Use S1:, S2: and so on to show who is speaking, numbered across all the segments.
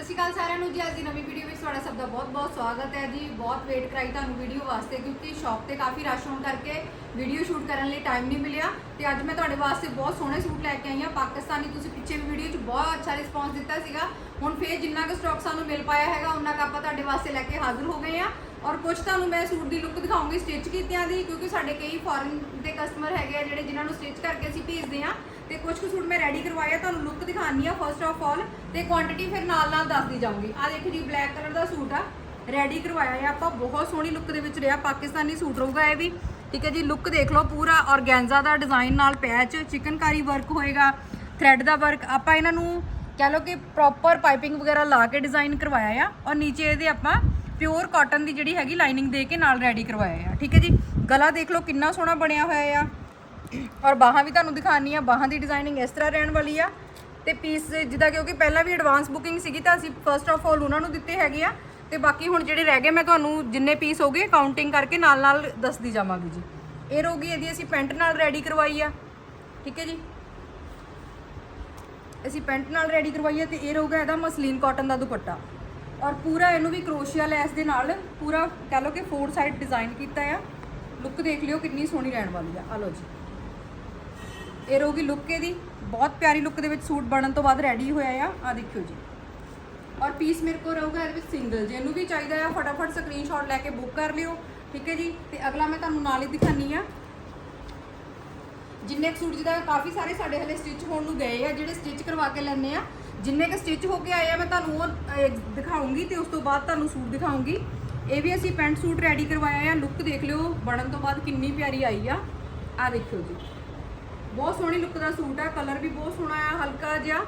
S1: ਸਤਿ ਸ਼੍ਰੀ ਅਕਾਲ ਸਾਰਿਆਂ ਨੂੰ ਜੀ, ਅੱਜ ਦੀ ਨਵੀਂ ਵੀਡੀਓ ਵਿੱਚ ਤੁਹਾਡਾ ਸਭ ਦਾ ਬਹੁਤ-ਬਹੁਤ ਸਵਾਗਤ ਹੈ ਜੀ। ਬਹੁਤ ਵੇਟ ਕਰਾਈ ਤੁਹਾਨੂੰ ਵੀਡੀਓ ਵਾਸਤੇ, ਕਿਉਂਕਿ ਸ਼ਾਪ ਤੇ ਕਾਫੀ ਰਸ਼ ਹੋਣ ਕਰਕੇ ਵੀਡੀਓ ਸ਼ੂਟ ਕਰਨ ਲਈ ਟਾਈਮ ਨਹੀਂ ਮਿਲਿਆ। ਤੇ ਅੱਜ ਮੈਂ ਤੁਹਾਡੇ ਵਾਸਤੇ ਬਹੁਤ ਸੋਹਣੇ ਸੂਟ ਲੈ ਕੇ ਆਈ ਹਾਂ। ਪਾਕਿਸਤਾਨੀ ਤੁਸੀਂ ਪਿੱਛੇ ਵੀ ਵੀਡੀਓ 'ਚ ਬਹੁਤ ਅੱਛਾ ਰਿਸਪਾਂਸ ਦਿੱਤਾ ਸੀਗਾ। ਹੁਣ ਫੇਰ ਜਿੰਨਾ ਕੁ ਸਟਾਕ ਸਾਨੂੰ ਮਿਲ ਪਾਇਆ ਹੈਗਾ ਉਹਨਾਂ ਕੁ ਆਪਾਂ ਤੁਹਾਡੇ ਵਾਸਤੇ ਲੈ ਕੇ ਹਾਜ਼ਰ ਹੋ ਗਏ ਆ ਔਰ ਕੁਝ ਤੁਹਾਨੂੰ ਮੈਂ ਸੂਟ ਦੀ ਲੁੱਕ ਦਿਖਾਉਂਗੀ ਸਟਿਚ ਕੀਤਿਆਂ ਦੀ, ਕਿਉਂਕਿ ਸਾਡੇ ਕਈ ਫੋਰਨ ਦੇ ਕਸਟਮਰ ਹੈਗੇ ਆ ਜਿਹੜੇ ਜਿਨ੍ਹਾਂ ਨੂੰ ਸਟਿਚ ਕਰਕੇ ਅਸੀਂ ਭੇਜਦੇ ਆ ਤੇ ਕੁਝ ਕੁ ਸੂਟ ਮੈਂ ਰੈਡੀ ਕਰਵਾਇਆ ਤੁਹਾਨੂੰ ਲੁੱਕ ਦਿਖਾਣੀ ਆ ਫਸਟ ਆਫ ਆਲ ਤੇ ਕੁਆਂਟੀਟੀ ਫਿਰ ਨਾਲ ਨਾਲ ਦੱਸਦੀ ਜਾਊਂਗੀ। ਆ ਦੇਖੋ ਜੀ ਬਲੈਕ ਕਲਰ ਦਾ ਸੂਟ ਆ। ਰੈਡੀ ਕਰਵਾਇਆ ਆ ਆਪਾਂ, ਬਹੁਤ ਸੋਹਣੀ ਲੁੱਕ ਦੇ ਵਿੱਚ ਰਿਹਾ, ਪਾਕਿਸਤਾਨੀ ਸੂਟ ਰਹੂਗਾ ਇਹ ਵੀ। ਠੀਕ ਹੈ ਜੀ ਲੁੱਕ ਦੇਖ ਲਓ, ਪੂਰਾ ਔਰਗੈਂਜ਼ਾ ਦਾ ਡਿਜ਼ਾਈਨ ਨਾਲ ਪੈਚ ਚਿਕਨਕਾਰੀ ਵਰਕ ਹੋਏਗਾ ਥ੍ਰੈਡ ਦਾ ਵਰਕ ਆਪਾਂ ਇਹਨਾਂ ਨੂੰ ਕਹ ਲਓ ਕਿ ਪ੍ਰੋਪਰ ਪਾਈਪਿੰਗ ਵਗੈਰਾ ਲਾ ਕੇ ਡਿਜ਼ਾਈਨ ਕਰਵਾਇਆ ਆ ਔਰ ਨੀਚੇ ਇਹਦੇ ਆਪਾਂ ਪਿਓਰ ਕਾਟਨ ਦੀ ਜਿਹੜੀ ਹੈਗੀ ਲਾਈਨਿੰਗ ਦੇ ਕੇ ਨਾਲ ਰੈਡੀ ਕਰਵਾਇਆ ਆ। ਠੀਕ ਹੈ ਜੀ, ਗਲਾ ਦੇਖ ਲਓ ਕਿੰਨਾ ਸੋਹਣਾ ਬਣਿਆ ਹੋਇਆ ਆ। ਔਰ ਬਾਹਾਂ ਵੀ ਤੁਹਾਨੂੰ ਦਿਖਾਣੀ ਆ, ਬਾਹਾਂ ਦੀ ਡਿਜ਼ਾਈਨਿੰਗ ਇਸ ਤਰ੍ਹਾਂ ਰਹਿਣ ਵਾਲੀ ਆ। ਤੇ ਪੀਸ ਜਿੱਦਾਂ ਕਿਉਂਕਿ ਪਹਿਲਾਂ ਵੀ ਐਡਵਾਂਸ ਬੁਕਿੰਗ ਸੀਗੀ ਤਾਂ ਅਸੀਂ ਫਰਸਟ ਆਫ ਆਲ ਉਹਨਾਂ ਨੂੰ ਦਿੱਤੇ ਹੈਗੇ ਆ। ਤੇ ਬਾਕੀ ਹੁਣ ਜਿਹੜੇ ਰਹਿ ਗਏ, ਮੈਂ ਤੁਹਾਨੂੰ ਜਿੰਨੇ ਪੀਸ ਹੋਗੇ ਕਾਊਂਟਿੰਗ ਕਰਕੇ ਨਾਲ ਨਾਲ ਦੱਸਦੀ ਜਾਵਾਂਗੀ ਜੀ। ਇਹ ਰਹੂਗੀ ਇਹਦੀ ਅਸੀਂ ਪੈਂਟ ਨਾਲ ਰੈਡੀ ਕਰਵਾਈ ਆ। ਠੀਕ ਹੈ ਜੀ? ਅਸੀਂ ਪੈਂਟ ਨਾਲ ਰੈਡੀ ਕਰਵਾਈ ਆ ਤੇ ਇਹ ਰਹੂਗਾ ਇਹਦਾ ਮਸਲੀਨ ਕਾਟਨ ਦਾ ਦੁਪੱਟਾ। ਔਰ ਪੂਰਾ ਇਹਨੂੰ ਵੀ ਕਰੋਸ਼ੀਆ ਲੈਸ ਦੇ ਨਾਲ ਪੂਰਾ ਕਹ ਲਓ ਕਿ ਫੋਰ ਸਾਈਡ ਡਿਜ਼ਾਈਨ ਕੀਤਾ ਆ। ਲੁੱਕ ਦੇਖ ਲਿਓ ਕਿੰਨੀ ਸੋਹਣੀ ਰਹਿਣ ਵਾਲੀ ਆ। ਆ ਲਓ ਜੀ। ਇਹ ਰਹੂਗੀ ਲੁੱਕ ਇਹਦੀ। ਬਹੁਤ ਪਿਆਰੀ ਲੁੱਕ ਦੇ ਵਿੱਚ ਸੂਟ ਬਣਨ ਤੋਂ ਬਾਅਦ ਰੈਡੀ ਹੋਇਆ ਆ। ਆ ਦੇਖਿਓ ਜੀ। ਔਰ ਪੀਸ ਮੇਰੇ ਕੋਲ ਰਹੂਗਾ ਇਹਦੇ ਵਿੱਚ ਸਿੰਗਲ ਜਿਹਨੂੰ ਵੀ ਚਾਹੀਦਾ ਆ ਫਟਾਫਟ ਸਕਰੀਨਸ਼ਾਟ ਲੈ ਕੇ ਬੁੱਕ ਕਰ ਲਿਓ। ਠੀਕ ਹੈ ਜੀ? ਤੇ ਅਗਲਾ ਮੈਂ ਤੁਹਾਨੂੰ ਨਾਲ ਹੀ ਦਿਖਾਨੀ ਆ। ਜਿੰਨੇ ਕੁ ਸੂਟ ਜਿਹਦਾ ਕਾਫੀ ਸਾਰੇ ਸਾਡੇ ਹਲੇ ਸਟਿਚ ਹੋਣ ਨੂੰ ਗਏ ਆ ਜਿਹੜੇ ਸਟਿਚ ਕਰਵਾ ਕੇ ਲੈਣੇ ਆ। ਜਿੰਨੇ ਕ ਸਟਿਚ ਹੋ ਕੇ ਆਏ ਆ ਮੈਂ ਤੁਹਾਨੂੰ ਉਹ ਅਹ, ਦਿਖਾਉਂਗੀ ਤੇ ਉਸ ਤੋਂ ਬਾਅਦ ਤੁਹਾਨੂੰ ਸੂਟ ਦਿਖਾਉਂਗੀ। ਇਹ ਵੀ ਅਸੀਂ ਪੈਂਟ ਸੂਟ ਰੈਡੀ ਕਰਵਾਇਆ ਆ। ਲੁੱਕ ਦੇਖ ਲਿਓ ਬਣਨ ਤੋਂ ਬਾਅਦ ਕਿੰਨੀ ਪਿਆਰੀ ਆਈ ਆ। ਆ ਦੇਖਿਓ ਜੀ। ਬਹੁਤ ਸੋਹਣੀ ਲੁੱਕ ਦਾ ਸੂਟ ਆ ਕਲਰ ਵੀ ਬਹੁਤ ਸੋਹਣਾ ਆ, ਹਲਕਾ ਜਿਹਾ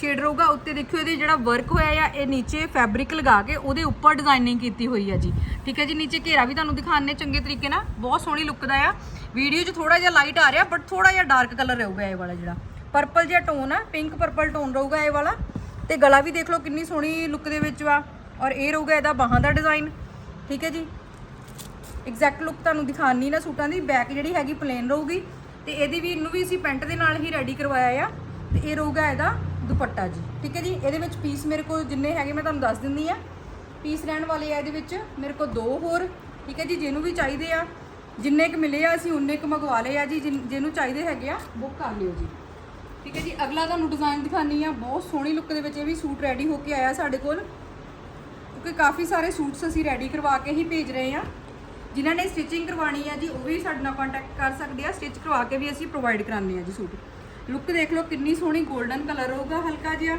S1: ਸ਼ੇਡ ਰਹੂਗਾ, ਉੱਤੇ ਦੇਖਿਓ ਇਹਦੇ ਜਿਹੜਾ ਵਰਕ ਹੋਇਆ ਆ, ਇਹ ਨੀਚੇ ਫੈਬਰਿਕ ਲਗਾ ਕੇ ਉਹਦੇ ਉੱਪਰ ਡਿਜ਼ਾਈਨਿੰਗ ਕੀਤੀ ਹੋਈ ਆ ਜੀ। ਠੀਕ ਹੈ ਜੀ, ਨੀਚੇ ਘੇਰਾ ਵੀ ਤੁਹਾਨੂੰ ਦਿਖਾਣੇ ਚੰਗੇ ਤਰੀਕੇ ਨਾਲ, ਬਹੁਤ ਸੋਹਣੀ ਲੁੱਕ ਦਾ ਆ। ਵੀਡੀਓ 'ਚ ਥੋੜਾ ਜਿਹਾ ਲਾਈਟ ਆ ਰਿਹਾ ਬਟ ਥੋੜਾ ਜਿਹਾ ਡਾਰਕ ਕਲਰ ਰਹੂਗਾ ਇਹ ਵਾਲਾ ਜਿਹੜਾ। ਪਰਪਲ ਜਿਹਾ ਟੋਨ ਆ ਪਿੰਕ ਪਰਪਲ ਟੋਨ ਰਹੂਗਾ ਇਹ ਵਾਲਾ। ਤੇ ਗਲਾ ਵੀ ਦੇਖ ਲਓ ਕਿੰਨੀ ਸੋਹਣੀ ਲੁੱਕ ਦੇ ਵਿੱਚ ਵਾ, ਔਰ ਇਹ ਰਹੂਗਾ ਇਹਦਾ ਬਾਹਾਂ ਦਾ ਡਿਜ਼ਾਈਨ ਠੀਕ ਹੈ ਜੀ। ਐਗਜ਼ੈਕਟ ਲੁੱਕ ਤੁਹਾਨੂੰ ਦਿਖਾਣੀ ਨਾ ਸੂਟਾਂ ਦੀ ਬੈਕ ਜਿਹੜੀ ਹੈਗੀ ਪਲੇਨ ਰਹੂਗੀ। ਤੇ ਇਹਦੀ ਵੀ ਇਹਨੂੰ ਵੀ ਅਸੀਂ ਪੈਂਟ ਦੇ ਨਾਲ ਹੀ ਰੈਡੀ ਕਰਵਾਇਆ ਆ ਤੇ ਇਹ ਰਹੂਗਾ ਇਹਦਾ ਦੁਪੱਟਾ ਜੀ। ਠੀਕ ਹੈ ਜੀ? ਇਹਦੇ ਵਿੱਚ ਪੀਸ ਮੇਰੇ ਕੋਲ ਜਿੰਨੇ ਹੈਗੇ ਮੈਂ ਤੁਹਾਨੂੰ ਦੱਸ ਦਿੰਦੀ ਆ। ਪੀਸ ਰਹਿਣ ਵਾਲੇ ਆ ਇਹਦੇ ਵਿੱਚ ਮੇਰੇ ਕੋਲ ਦੋ ਹੋਰ। ਠੀਕ ਹੈ ਜੀ? ਜਿਹਨੂੰ ਵੀ ਚਾਹੀਦੇ ਆ, ਜਿੰਨੇ ਕ ਮਿਲੇ ਆ ਅਸੀਂ ਉਨੇ ਕ ਮੰਗਵਾ ਲਏ ਆ ਜੀ। ਜਿਨ- ਜਿਹਨੂੰ ਚਾਹੀਦੇ ਹੈਗੇ ਆ ਬੁੱਕ ਕਰ ਲਿਓ ਜੀ। ਠੀਕ ਹੈ ਜੀ? ਅਗਲਾ ਤੁਹਾਨੂੰ ਡਿਜ਼ਾਈਨ ਦਿਖਾਣੀ ਆ। ਬਹੁਤ ਸੋਹਣੀ ਲੁੱਕ ਦੇ ਵਿੱਚ ਇਹ ਵੀ ਸੂਟ ਰੈਡੀ ਹੋ ਕੇ ਆਇਆ ਸਾਡੇ ਕੋਲ। ਕਿਉਂਕਿ ਕਾਫੀ ਸਾਰੇ ਸੂਟਸ ਅਸੀਂ ਰੈਡੀ ਕਰਵਾ ਕੇ ਹੀ ਭੇਜ ਰਹੇ ਆ। ਜਿਨ੍ਹਾਂ ਨੇ ਸਟਿਚਿੰਗ ਕਰਵਾਣੀ ਹੈ ਜੀ, ਉਹ ਵੀ ਸਾਡੇ ਨਾਲ ਕੰਟੈਕਟ ਕਰ ਸਕਦੇ ਆ। ਸਟਿਚ ਕਰਵਾ ਕੇ ਵੀ ਅਸੀਂ ਪ੍ਰੋਵਾਈਡ ਕਰਾਉਂਦੇ ਆ ਜੀ ਸੂਟ। ਲੁੱਕ ਦੇਖ ਲਓ, ਕਿੰਨੀ ਸੋਹਣੀ 골ਡਨ ਕਲਰ ਹੋਊਗਾ, ਹਲਕਾ ਜਿਹਾ।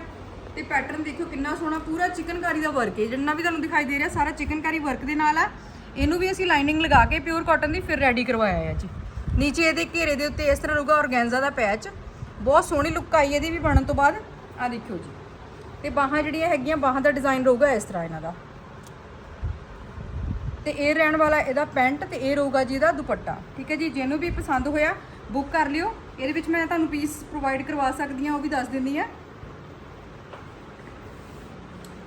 S1: ਤੇ ਪੈਟਰਨ ਦੇਖਿਓ, ਕਿੰਨਾ ਸੋਹਣਾ, ਪੂਰਾ ਚਿਕਨਕਾਰੀ ਦਾ ਵਰਕ ਹੈ। ਜਿੰਨਾ ਵੀ ਤੁਹਾਨੂੰ ਦਿਖਾਈ ਦੇ ਰਿਹਾ, ਸਾਰਾ ਚਿਕਨਕਾਰੀ ਵਰਕ ਦੇ ਨਾਲ ਆ। ਇਹਨੂੰ ਵੀ ਅਸੀਂ ਲਾਈਨਿੰਗ ਲਗਾ ਕੇ ਪਿਓਰ ਕਾਟਨ ਦੀ ਫਿਰ ਰੈਡੀ ਕਰਵਾਇਆ ਹੈ ਜੀ। ਨੀਚੇ ਇਹਦੇ ਘੇਰੇ ਦੇ ਉੱਤੇ ਇਸ ਤਰ੍ਹਾਂ ਰਹੂਗਾ ਔਰਗੈਂਜ਼ਾ ਦਾ ਪੈਚ ਬਹੁਤ ਸੋਹਣੀ ਲੁੱਕ ਆਈ ਇਹਦੀ ਵੀ ਬਣਨ ਤੋਂ ਬਾਅਦ। ਆ ਦੇਖਿਓ ਜੀ। ਤੇ ਬਾਹਾਂ ਜਿਹੜੀਆਂ ਹੈਗੀਆਂ, ਬਾਹਾਂ ਦਾ ਡਿਜ਼ਾਈਨ ਰਹੂਗਾ ਇਸ ਤਰ੍ਹਾਂ ਇਹਨਾਂ ਦਾ। ਤੇ ਇਹ ਰਹਿਣ ਵਾਲਾ ਇਹਦਾ ਪੈਂਟ ਤੇ ਇਹ ਰਹੂਗਾ ਜੀ ਇਹਦਾ ਦੁਪੱਟਾ। ਠੀਕ ਹੈ ਜੀ, ਜਿਹਨੂੰ ਵੀ ਪਸੰਦ ਹੋਇਆ ਬੁੱਕ ਕਰ ਲਿਓ। ਇਹਦੇ ਵਿੱਚ ਮੈਂ ਤੁਹਾਨੂੰ ਪੀਸ ਪ੍ਰੋਵਾਈਡ ਕਰਵਾ ਸਕਦੀ ਹਾਂ, ਉਹ ਵੀ ਦੱਸ ਦਿੰਦੀ ਆ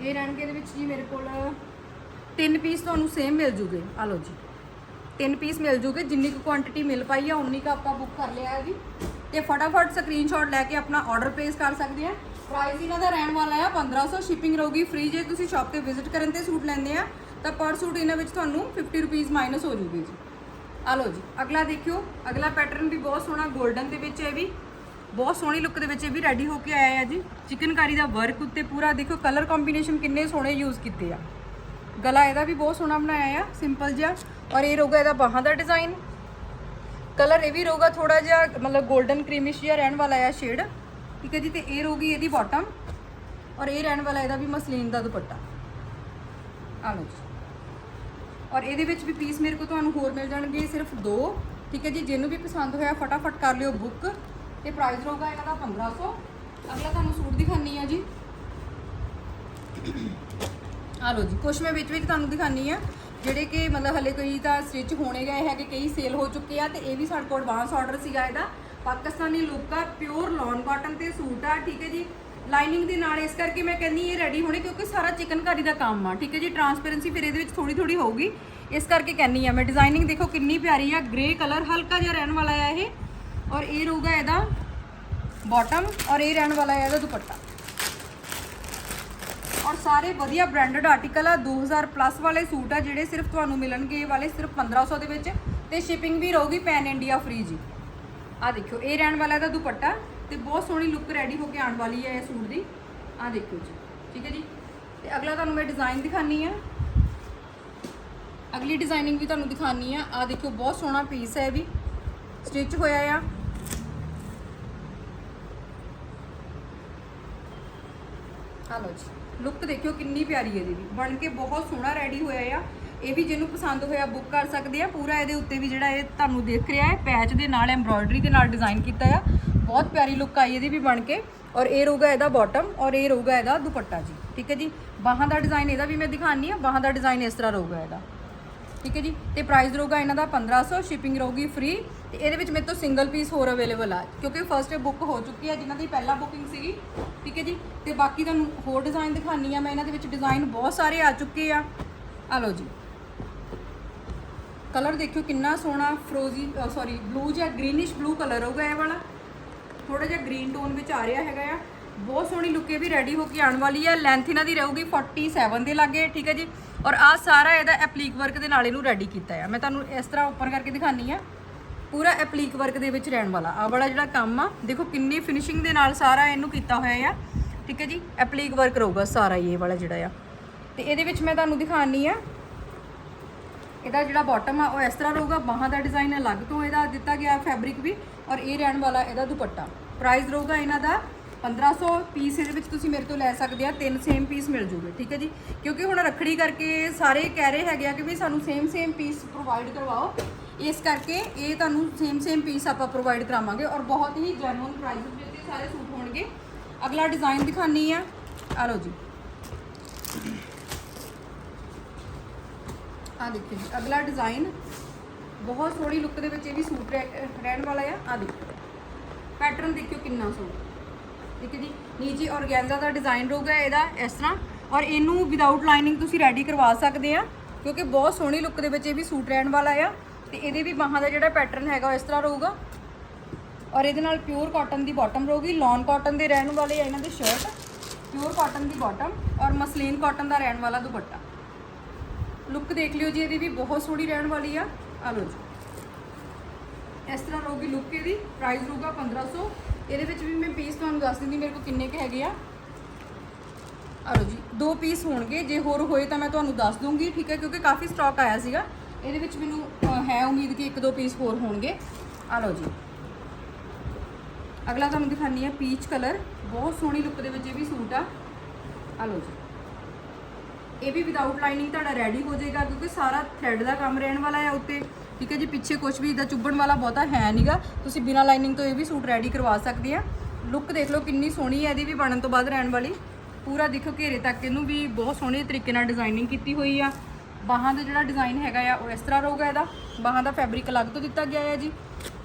S1: ਇਹ ਰਹਿਣਗੇ ਇਹਦੇ ਵਿੱਚ ਜੀ ਮੇਰੇ ਕੋਲ ਤਿੰਨ ਪੀਸ ਤੁਹਾਨੂੰ ਸੇਮ ਮਿਲ ਜੂਗੇ। ਆ ਲਓ ਜੀ। ਤਿੰਨ ਪੀਸ ਮਿਲ ਜੂਗੇ, ਜਿੰਨੀ ਕੁ ਕੁਆਂਟੀਟੀ ਮਿਲ ਪਾਈ ਆ, ਉਨੀ ਕੁ ਆਪਾਂ ਬੁੱਕ ਕਰ ਲਿਆ ਹੈ ਜੀ। ਤੇ ਫਟਾਫਟ ਸਕਰੀਨਸ਼ਾਟ ਲੈ ਕੇ ਆਪਣਾ ਆਰਡਰ ਪਲੇਸ ਕਰ ਸਕਦੇ ਆ ਪ੍ਰਾਈਸ ਇਹਨਾਂ ਦਾ ਰਹਿਣ ਵਾਲਾ ਆ 1500 ਸ਼ਿਪਿੰਗ ਰਹੂਗੀ। ਫ੍ਰੀ ਜੇ ਤੁਸੀਂ ਸ਼ਾਪ ਤੇ ਵਿਜ਼ਿਟ ਕਰਨ ਤੇ ਸੂਟ ਲੈਂਦੇ ਆ। ਤਾਂ ਪਰ ਸੂਟ ਇਹਨਾਂ ਵਿੱਚ ਤੁਹਾਨੂੰ 50 ਰੁਪਏ ਮਾਈਨਸ ਹੋ ਜੂਗੇ ਜੀ। ਆ ਲਓ ਜੀ, ਅਗਲਾ ਦੇਖਿਓ, ਅਗਲਾ ਪੈਟਰਨ ਵੀ ਬਹੁਤ ਸੋਹਣਾ 골ਡਨ ਦੇ ਵਿੱਚ ਹੈ ਵੀ। ਬਹੁਤ ਸੋਹਣੀ ਲੁੱਕ ਦੇ ਵਿੱਚ ਇਹ ਵੀ ਰੈਡੀ ਹੋ ਕੇ ਆਇਆ ਹੈ ਜੀ। ਚਿਕਨਕਾਰੀ ਦਾ ਵਰਕ ਉੱਤੇ ਪੂਰਾ ਦੇਖੋ ਕਲਰ ਕੰਬੀਨੇਸ਼ਨ ਕਿੰਨੇ ਸੋਹਣੇ ਯੂਜ਼ ਕੀਤੇ ਆ। ਗਲਾ ਇਹਦਾ ਵੀ ਬਹੁਤ ਸੋਹਣਾ ਬਣਾਇਆ ਆ ਸਿੰਪਲ ਜਿਹਾ। ਔਰ ਇਹ ਰਹੂਗਾ ਇਹਦਾ ਬਾਹਾਂ ਦਾ ਡਿਜ਼ਾਈਨ ਕਲਰ ਇਹ ਵੀ ਰਹੂਗਾ ਥੋੜਾ ਜਿਹਾ, ਮਤਲਬ 골ਡਨ ਕ੍ਰੀਮਿਸ਼ ਜਿਹਾ ਰਹਿਣ ਵਾਲਾ ਆ ਸ਼ੇਡ ਠੀਕ ਹੈ ਜੀ, ਤੇ ਇਹ ਰਹੂਗੀ ਇਹਦੀ ਬਾਟਮ ਔਰ ਇਹ ਰਹਿਣ ਵਾਲਾ ਇਹਦਾ ਵੀ ਮਸਲੀਨ ਦਾ ਦੁਪੱਟਾ। ਆ ਲਓ ਜੀ। ਔਰ ਇਹਦੇ ਵਿੱਚ ਵੀ ਪੀਸ ਮੇਰੇ ਕੋਲ ਤੁਹਾਨੂੰ ਹੋਰ ਮਿਲ ਜਾਣਗੇ, ਸਿਰਫ ਦੋ, ਠੀਕ ਹੈ ਜੀ? ਜਿਹਨੂੰ ਵੀ ਪਸੰਦ ਹੋਇਆ, ਫਟਾਫਟ ਕਰ ਲਿਓ ਬੁੱਕ ਤੇ ਪ੍ਰਾਈਸ ਰਹੂਗਾ ਇਹਨਾਂ ਦਾ 1500 ਅਗਲਾ ਤੁਹਾਨੂੰ ਸੂਟ ਦਿਖਾਨੀ ਆ ਜੀ। ਆ ਲਓ ਜੀ, ਕੁਛ ਮੈਂ ਵਿੱਚ ਵਿੱਚ ਤੁਹਾਨੂੰ ਦਿਖਾਨੀ ਆ, ਜਿਹੜੇ ਕਿ ਮਤਲਬ ਹਲੇ ਕੋਈ ਤਾਂ ਸਟਿਚ ਹੋਣੇ ਗਏ ਹੈਗੇ, ਕਈ ਸੇਲ ਹੋ ਚੁੱਕੇ ਆ ਤੇ ਇਹ ਵੀ ਸਾਡੇ ਕੋਲ ਐਡਵਾਂਸ ਆਰਡਰ ਸੀਗਾ ਇਹਦਾ। ਪਾਕਿਸਤਾਨੀ ਲੁੱਕ ਆ ਪਿਓਰ ਲੌਨ ਕਾਟਨ ਤੇ ਸੂਟ ਆ, ਠੀਕ ਹੈ ਜੀ? ਲਾਈਨਿੰਗ ਦੇ ਨਾਲ ਇਸ ਕਰਕੇ ਮੈਂ ਕਹਿੰਦੀ ਇਹ ਰੈਡੀ ਹੋਣੇ, ਕਿਉਂਕਿ ਸਾਰਾ ਚਿਕਨਕਾਰੀ ਦਾ ਕੰਮ ਆ, ਠੀਕ ਹੈ ਜੀ? ਟਰਾਂਸਪੇਰੈਂਸੀ ਫਿਰ ਇਹਦੇ ਵਿੱਚ ਥੋੜੀ ਥੋੜੀ ਹੋਊਗੀ। ਇਸ ਕਰਕੇ ਕਹਿੰਦੀ ਆ ਮੈਂ ਡਿਜ਼ਾਈਨਿੰਗ ਦੇਖੋ ਕਿੰਨੀ ਪਿਆਰੀ ਆ ਗ੍ਰੇ ਕਲਰ ਹਲਕਾ ਜਿਹਾ ਰਹਿਣ ਵਾਲਾ ਆ ਇਹ, ਔਰ ਇਹ ਰਹੂਗਾ ਇਹਦਾ ਬਾਟਮ ਔਰ ਇਹ ਰਹਿਣ ਵਾਲਾ ਹੈ ਇਹਦਾ ਦੁਪੱਟਾ। ਔਰ ਸਾਰੇ ਵਧੀਆ ਬ੍ਰਾਂਡਡ ਆਰਟੀਕਲ ਆ 2000 ਪਲੱਸ ਵਾਲੇ ਸੂਟ ਆ, ਜਿਹੜੇ ਸਿਰਫ ਤੁਹਾਨੂੰ ਮਿਲਣਗੇ, ਇਹ ਵਾਲੇ ਸਿਰਫ 1500 ਦੇ ਵਿੱਚ, ਤੇ ਸ਼ਿਪਿੰਗ ਵੀ ਰਹੂਗੀ ਪੈਨ ਇੰਡੀਆ ਫ੍ਰੀ ਜੀ। ਆ ਦੇਖਿਓ, ਇਹ ਰਹਿਣ ਵਾਲਾ ਇਹਦਾ ਦੁਪੱਟਾ ਤੇ ਬਹੁਤ ਸੋਹਣੀ ਲੁੱਕ ਰੈਡੀ ਹੋ ਕੇ ਆਉਣ ਵਾਲੀ ਹੈ ਇਹ ਸੂਟ ਦੀ। ਆ ਦੇਖਿਓ ਜੀ, ਠੀਕ ਹੈ ਜੀ। ਤੇ ਅਗਲਾ ਤੁਹਾਨੂੰ ਮੈਂ ਡਿਜ਼ਾਈਨ ਦਿਖਾਨੀ ਆ। ਅਗਲੀ ਡਿਜ਼ਾਈਨਿੰਗ ਵੀ ਤੁਹਾਨੂੰ ਦਿਖਾਨੀ ਆ। ਆ ਦੇਖਿਓ ਬਹੁਤ ਸੋਹਣਾ ਪੀਸ ਹੈ ਇਹ ਵੀ। ਸਟਿਚ ਹੋਇਆ ਆ। ਆ ਲਓ ਜੀ ਲੁੱਕ ਦੇਖਿਓ ਕਿੰਨੀ ਪਿਆਰੀ ਹੈ ਇਹਦੀ ਵੀ। ਬਣ ਕੇ ਬਹੁਤ ਸੋਹਣਾ ਰੈਡੀ ਹੋਇਆ ਆ। ਇਹ ਵੀ ਜਿਹਨੂੰ ਪਸੰਦ ਹੋਇਆ ਬੁੱਕ ਕਰ ਸਕਦੇ ਆ। ਪੂਰਾ ਇਹਦੇ ਉੱਤੇ ਵੀ ਜਿਹੜਾ ਇਹ ਤੁਹਾਨੂੰ ਦੇਖ ਰਿਹਾ ਹੈ ਪੈਚ ਦੇ ਨਾਲ ਐਮਬ੍ਰੋਇਡਰੀ ਦੇ ਨਾਲ ਡਿਜ਼ਾਈਨ ਕੀਤਾ ਆ। ਬਹੁਤ ਪਿਆਰੀ ਲੁੱਕ ਆਈ ਇਹਦੀ ਵੀ ਬਣ ਕੇ। ਔਰ ਇਹ ਰਹੂਗਾ ਇਹਦਾ ਬਾਟਮ ਔਰ ਇਹ ਰਹੂਗਾ ਇਹਦਾ ਦੁਪੱਟਾ ਜੀ। ਠੀਕ ਹੈ ਜੀ? ਬਾਹਾਂ ਦਾ ਡਿਜ਼ਾਈਨ ਇਹਦਾ ਵੀ ਮੈਂ ਦਿਖਾਣੀ ਆ ਬਾਹਾਂ ਦਾ ਡਿਜ਼ਾਈਨ ਇਸ ਤਰ੍ਹਾਂ ਰਹੂਗਾ ਇਹਦਾ। ਠੀਕ ਹੈ ਜੀ? ਤੇ ਪ੍ਰਾਈਸ ਰਹੂਗਾ ਇਹਨਾਂ ਦਾ 1500 ਸ਼ਿਪਿੰਗ ਰਹੂਗੀ ਫ੍ਰੀ ਤੇ ਇਹਦੇ ਵਿੱਚ ਮੇਰੇ ਤੋਂ ਸਿੰਗਲ ਪੀਸ ਹੋਰ ਅਵੇਲੇਬਲ ਆ। ਕਿਉਂਕਿ ਫਰਸਟ ਬੁੱਕ ਹੋ ਚੁੱਕੀ ਆ, ਜਿਨ੍ਹਾਂ ਦੀ ਪਹਿਲਾਂ ਬੁਕਿੰਗ ਸੀਗੀ। ਠੀਕ ਹੈ ਜੀ? ਤੇ ਬਾਕੀ ਤੁਹਾਨੂੰ ਹੋਰ ਡਿਜ਼ਾਈਨ ਦਿਖਾਣੀ ਆ ਮੈਂ। ਇਹਨਾਂ ਦੇ ਵਿੱਚ ਡਿਜ਼ਾਈਨ ਬਹੁਤ ਸਾਰੇ ਆ ਚੁੱਕੇ ਆ। ਆ ਲਓ ਜੀ। ਕਲਰ ਦੇਖਿਓ ਕਿੰਨਾ ਸੋਹਣਾ ਫਰੋਜ਼ੀ ਸੌਰੀ ਬਲੂ ਜਾਂ ਗ੍ਰੀਨਿਸ਼ ਬਲੂ ਕਲਰ ਹੋਊਗਾ ਇਹ ਵਾਲਾ। ਥੋੜਾ ਜਿਹਾ ਗ੍ਰੀਨ ਟੋਨ ਵਿੱਚ ਆ ਰਿਹਾ ਹੈਗਾ ਆ। ਬਹੁਤ ਸੋਹਣੀ ਲੁੱਕ ਇਹ ਵੀ ਰੈਡੀ ਹੋ ਕੇ ਆਉਣ ਵਾਲੀ ਹੈ ਲੈਂਥ ਇਹਨਾਂ ਦੀ ਰਹੂਗੀ 47 ਦੇ ਲਾਗੇ, ਠੀਕ ਹੈ ਜੀ? ਔਰ ਆ ਸਾਰਾ ਇਹਦਾ ਐਪਲੀਕ ਵਰਕ ਦੇ ਨਾਲ ਇਹਨੂੰ ਰੈਡੀ ਕੀਤਾ ਆ। ਮੈਂ ਤੁਹਾਨੂੰ ਇਸ ਤਰ੍ਹਾਂ ਉੱਪਰ ਕਰਕੇ ਦਿਖਾਨੀ ਆ। ਪੂਰਾ ਐਪਲੀਕ ਵਰਕ ਦੇ ਵਿੱਚ ਰਹਿਣ ਵਾਲਾ। ਆ ਵਾਲਾ ਜਿਹੜਾ ਕੰਮ ਆ, ਦੇਖੋ ਕਿੰਨੀ ਫਿਨਿਸ਼ਿੰਗ ਦੇ ਨਾਲ ਸਾਰਾ ਇਹਨੂੰ ਕੀਤਾ ਹੋਇਆ ਆ। ਠੀਕ ਹੈ ਜੀ? ਐਪਲੀਕ ਵਰਕ ਰਹੂਗਾ ਸਾਰਾ ਹੀ ਇਹ ਵਾਲਾ ਜਿਹੜਾ ਆ। ਤੇ ਇਹਦੇ ਵਿੱਚ ਮੈਂ ਤੁਹਾਨੂੰ ਦਿਖਾਨੀ ਆ ਇਹਦਾ ਜਿਹੜਾ ਬਾਟਮ ਆ, ਉਹ ਇਸ ਤਰ੍ਹਾਂ ਰਹੂਗਾ। ਬਾਹਾਂ ਦਾ ਡਿਜ਼ਾਈਨ ਅਲੱਗ ਤੋਂ ਇਹਦਾ ਦਿੱਤਾ ਗਿਆ ਫੈਬਰਿਕ ਵੀ ਔਰ ਇਹ ਰਹਿਣ ਵਾਲਾ ਇਹਦਾ ਦੁਪੱਟਾ। ਪ੍ਰਾਈਸ ਰਹੂਗਾ ਇਹਨਾਂ ਦਾ 1500 ਪੀਸ ਇਹਦੇ ਵਿੱਚ ਤੁਸੀਂ ਮੇਰੇ ਤੋਂ ਲੈ ਸਕਦੇ ਆ, ਤਿੰਨ ਸੇਮ ਪੀਸ ਮਿਲ ਜੂਗੇ, ਠੀਕ ਹੈ ਜੀ? ਕਿਉਂਕਿ ਹੁਣ ਰੱਖੜੀ ਕਰਕੇ ਸਾਰੇ ਕਹਿ ਰਹੇ ਹੈਗੇ ਆ ਕਿ ਵੀ ਸਾਨੂੰ ਸੇਮ ਸੇਮ ਪੀਸ ਪ੍ਰੋਵਾਈਡ ਕਰਵਾਓ। ਇਸ ਕਰਕੇ ਇਹ ਤੁਹਾਨੂੰ ਸੇਮ ਸੇਮ ਪੀਸ ਆਪਾਂ ਪ੍ਰੋਵਾਈਡ ਕਰਾਵਾਂਗੇ ਔਰ ਬਹੁਤ ਹੀ ਜੈਨੂਇਨ ਪ੍ਰਾਈਸ ਵਿੱਚ ਸਾਰੇ ਸੂਟ ਹੋਣਗੇ। ਅਗਲਾ ਡਿਜ਼ਾਈਨ ਦਿਖਾਨੀ ਆ ਆ ਲਓ ਜੀ। ਆ ਦੇਖਿਓ ਜੀ, ਅਗਲਾ ਡਿਜ਼ਾਈਨ ਬਹੁਤ ਸੋਹਣੀ ਲੁੱਕ ਦੇ ਵਿੱਚ ਇਹ ਵੀ ਸੂਟ ਰਹਿ- ਰਹਿਣ ਵਾਲਾ ਆ। ਆ ਦੇਖੋ ਪੈਟਰਨ ਦੇਖਿਓ ਕਿੰਨਾ ਸੋਹਣਾ। ਠੀਕ ਹੈ ਜੀ, ਨੀਚੇ ਔਰਗੈਂਜ਼ਾ ਦਾ ਡਿਜ਼ਾਈਨ ਰਹੂਗਾ ਇਹਦਾ ਇਸ ਤਰ੍ਹਾਂ। ਔਰ ਇਹਨੂੰ ਵਿਦਆਊਟ ਲਾਈਨਿੰਗ ਤੁਸੀਂ ਰੈਡੀ ਕਰਵਾ ਸਕਦੇ ਆ, ਕਿਉਂਕਿ ਬਹੁਤ ਸੋਹਣੀ ਲੁੱਕ ਦੇ ਵਿੱਚ ਇਹ ਵੀ ਸੂਟ ਰਹਿਣ ਵਾਲਾ ਆ। ਤੇ ਇਹਦੇ ਵੀ ਬਾਹਾਂ ਦਾ ਜਿਹੜਾ ਪੈਟਰਨ ਹੈਗਾ ਉਹ ਇਸ ਤਰ੍ਹਾਂ ਰਹੂਗਾ। ਔਰ ਇਹਦੇ ਨਾਲ ਪਿਓਰ ਕਾਟਨ ਦੀ ਬਾਟਮ ਰਹੂਗੀ ਲੌਨ ਕਾਟਨ ਦੇ ਰਹਿਣ ਵਾਲੇ ਆ ਇਹਨਾਂ ਦੇ ਸ਼ਰਟ ਪਿਓਰ ਕਾਟਨ ਦੀ ਬਾਟਮ ਔਰ ਮਸਲੀਨ ਕਾਟਨ ਦਾ ਰਹਿਣ ਵਾਲਾ ਦੁਪੱਟਾ। ਲੁੱਕ ਦੇਖ ਲਿਓ ਜੀ, ਇਹਦੀ ਵੀ ਬਹੁਤ ਸੋਹਣੀ ਰਹਿਣ ਵਾਲੀ ਆ। ਆ ਲਓ ਜੀ। ਇਸ ਤਰ੍ਹਾਂ ਰਹੂਗੀ ਲੁੱਕ ਇਹਦੀ। ਪ੍ਰਾਈਸ ਰਹੂਗਾ 1500 ਇਹਦੇ ਵਿੱਚ ਵੀ ਮੈਂ ਪੀਸ ਤੁਹਾਨੂੰ ਦੱਸ ਦਿੰਦੀ, ਮੇਰੇ ਕੋਲ ਕਿੰਨੇ ਕੁ ਹੈਗੇ ਆ। ਆ ਲਓ ਜੀ, ਦੋ ਪੀਸ ਹੋਣਗੇ। ਜੇ ਹੋਰ ਹੋਏ ਤਾਂ ਮੈਂ ਤੁਹਾਨੂੰ ਦੱਸ ਦੂੰਗੀ ਠੀਕ ਹੈ? ਕਿਉਂਕਿ ਕਾਫੀ ਸਟਾਕ ਆਇਆ ਸੀਗਾ। ਇਹਦੇ ਵਿੱਚ ਮੈਨੂੰ ਹੈ ਉਮੀਦ ਕਿ ਇੱਕ ਦੋ ਪੀਸ ਹੋਰ ਹੋਣਗੇ। ਆ ਲਓ ਜੀ। ਅਗਲਾ ਤੁਹਾਨੂੰ ਦਿਖਾਨੀ ਹੈ ਪੀਚ ਕਲਰ ਬਹੁਤ ਸੋਹਣੀ ਲੁੱਕ ਦੇ ਵਿੱਚ ਇਹ ਵੀ ਸੂਟ ਆ। ਆ ਲਓ ਜੀ। ਇਹ ਵੀ ਵਿਦਆਊਟ ਲਾਈਨਿੰਗ ਤੁਹਾਡਾ ਰੈਡੀ ਹੋ ਜਾਏਗਾ, ਕਿਉਂਕਿ ਸਾਰਾ ਥ੍ਰੈਡ ਦਾ ਕੰਮ ਰਹਿਣ ਵਾਲਾ ਹੈ ਉੱਤੇ। ਠੀਕ ਹੈ ਜੀ, ਪਿੱਛੇ ਕੁਝ ਵੀ ਇਦਾਂ ਚੁੱਭਣ ਵਾਲਾ ਬਹੁਤਾ ਹੈ ਨਹੀਂਗਾ ਤੁਸੀਂ ਬਿਨਾਂ ਲਾਈਨਿੰਗ ਤੋਂ ਇਹ ਵੀ ਸੂਟ ਰੈਡੀ ਕਰਵਾ ਸਕਦੇ ਆ। ਲੁੱਕ ਦੇਖ ਲਓ ਕਿੰਨੀ ਸੋਹਣੀ ਹੈ, ਇਹਦੀ ਵੀ ਬਣਨ ਤੋਂ ਬਾਅਦ ਰਹਿਣ ਵਾਲੀ। ਪੂਰਾ ਦੇਖੋ ਘੇਰੇ ਤੱਕ, ਇਹਨੂੰ ਵੀ ਬਹੁਤ ਸੋਹਣੇ ਤਰੀਕੇ ਨਾਲ ਡਿਜ਼ਾਈਨਿੰਗ ਕੀਤੀ ਹੋਈ ਆ। ਬਾਹਾਂ ਦਾ ਜਿਹੜਾ ਡਿਜ਼ਾਈਨ ਹੈਗਾ ਆ, ਉਹ ਇਸ ਤਰ੍ਹਾਂ ਰਹੂਗਾ ਇਹਦਾ। ਬਾਹਾਂ ਦਾ ਫੈਬਰਿਕ ਅਲੱਗ ਤੋਂ ਦਿੱਤਾ ਗਿਆ ਹੈ ਜੀ।